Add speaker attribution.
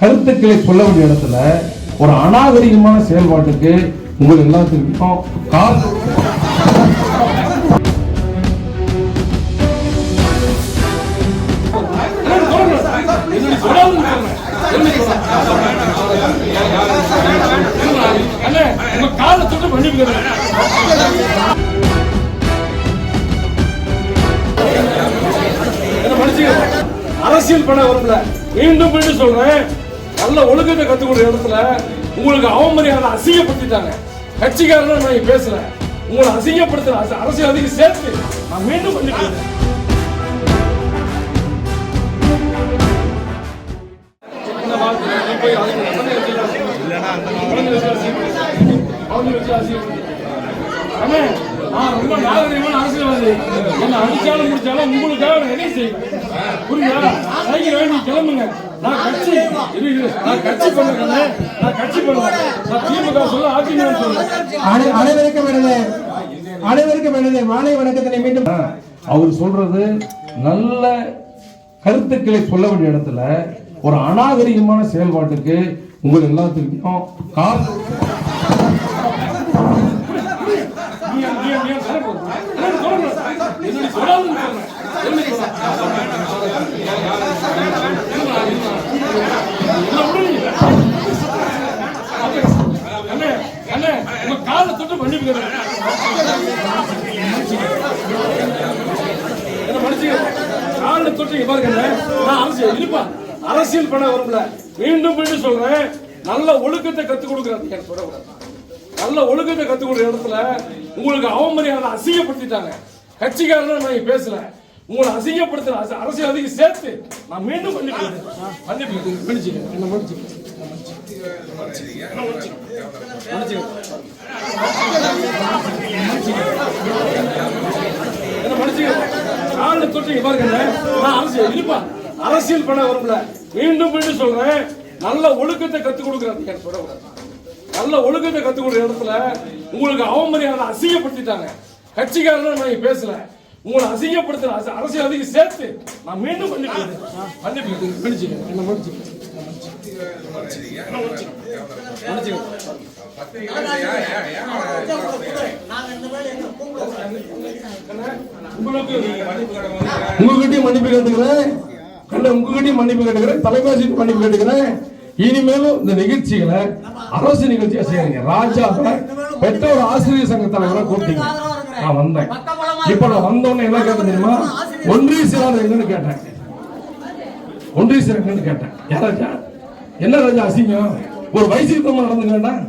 Speaker 1: கருத்துக்களை சொல்ல வேண்டிய இடத்துல ஒரு அநாகரிகமான செயல்பாட்டுக்கு உங்கள் எல்லாத்துக்கும் கால்
Speaker 2: காலை. தொட்டு பண்ணிக்கிறேன் அரசியல் பண்ண வரும்ல மீண்டும் மீண்டும் சொல்றேன். நல்ல ஒழுக்கத்தை கத்துக்கூடிய இடத்துல உங்களுக்கு அவமரியாதை அசிங்கப்படுத்திட்டாங்க. கட்சிக்காரன் நான் பேசல. உங்களை அசிங்கப்படுத்துற அரசியல் அரசியல்வாதிக்கு சேர்த்து நான் மீண்டும் பண்ணிக்கிறேன் என்ன வார்த்தை? ரொம்ப நாகரிகமான அரசியல்வாதி. என்னை அடிச்சாலும் முடிச்சாலும் உங்களுக்காக என்ன செய்வேன்? புரியுதா? சைக்கிள் கிளம்புங்க. நான் கட்சி. நான் கட்சி பண்ணுறேன் நான் கட்சி பண்ணுவேன் நான் திமுக சொல்ல அதிமுக சொல்ல
Speaker 3: அனை- அனைவருக்கும் எனது அனைவருக்கும் எனது மாலை வணக்கத்தினை மீண்டும்
Speaker 1: அவர் சொல்றது நல்ல கருத்துக்களை சொல்ல வேண்டிய இடத்துல ஒரு அநாகரிகமான செயல்பாட்டுக்கு உங்கள் எல்லாத்துக்கும்
Speaker 2: நீ நீ நீ சரி போடு. என்ன சொல்லணும்? என்ன நீ சொல்லாதுன்னு சொல்றேன். என்ன நீ சொல்ற? என்ன விடுறீங்க? அண்ணே, அண்ணே, உங்க காலை தொட்டு மன்னிப்பு கேட்கிறேன். என்ன காலை தொட்டு பாருங்க நான் அரசியல் இருப்பா அரசியல் பண்ண வரும்ல மீண்டும் மீண்டும் சொல்றேன். நல்ல ஒழுக்கத்தை கத்துக் கொடுக்குறேன் எனக்கு சொல்லக்கூடாது நல்ல ஒழுக்கத்தை கத்துக்கூடிய இடத்துல உங்களுக்கு அவமரியாதை அசிங்கப்படுத்திட்டாங்க. கட்சிக்காரன் நான் இங்க பேசல. உங்களை அசிங்கப்படுத்துற அரசு- அரசியல்வாதிக்கு சேர்த்து நான் மீண்டும் மன்னிப்பு மன்னிப்பு மன்னிச்சுக்க என்ன மன்னிச்சுக்க? என்ன மன்னிச்சுக்க? மன்னிச்சுக்க என்ன பாருங்க அண்ணே. நான் அரசியல் இருப்பா அரசியல் பண்ண வரும்ல. மீண்டும் மீண்டும் சொல்றேன். நல்ல ஒழுக்கத்தை கத்துக் கொடுக்குறேன் சொல்லக்கூடாது. நல்ல ஒழுக்கத்தை கத்துக்கூடிய இடத்துல உங்களுக்கு அவமரியாதை அசிங்கப்படுத்திட்டாங்க. கட்சிக்காரன் நான் இங்க பேசல. உங்களை அசிங்கப்படுத்துற அரசு- அரசியல்வாதிக்கு சேர்த்து நான் மீண்டும் மன்னிப்பு மன்னிப்பு மன்னிச்சுக்க என்ன மன்னிச்சுக்க
Speaker 1: உங்ககிட்டயும் மன்னிப்பு கேட்டுக்கிறேன். கண்ட உங்ககிட்டயும் மன்னிப்பு கேட்டுக்கிறேன். தலைமையாசிக்கு மன்னிப்பு கேட்டுக்கிறேன். இனிமேலும் இந்த நிகழ்ச்சிகளை அரசு நிகழ்ச்சியா செய்யுங்க ராஜா பெற்றோர் ஆசிரியர் சங்க தலைவரை கூப்பிட்டீங்க. நான் வந்தேன். இப்ப நான் வந்தோடனே என்ன கேட்டேன் தெரியுமா? ஒன்றிய சிறார் எங்கன்னு கேட்டேன். ஒன்றிய செயலர் எங்கன்னு கேட்டேன். யாராச்சா என்ன ராஜா அசிங்கம்? ஒரு வயசுக்கு கேட்டேன்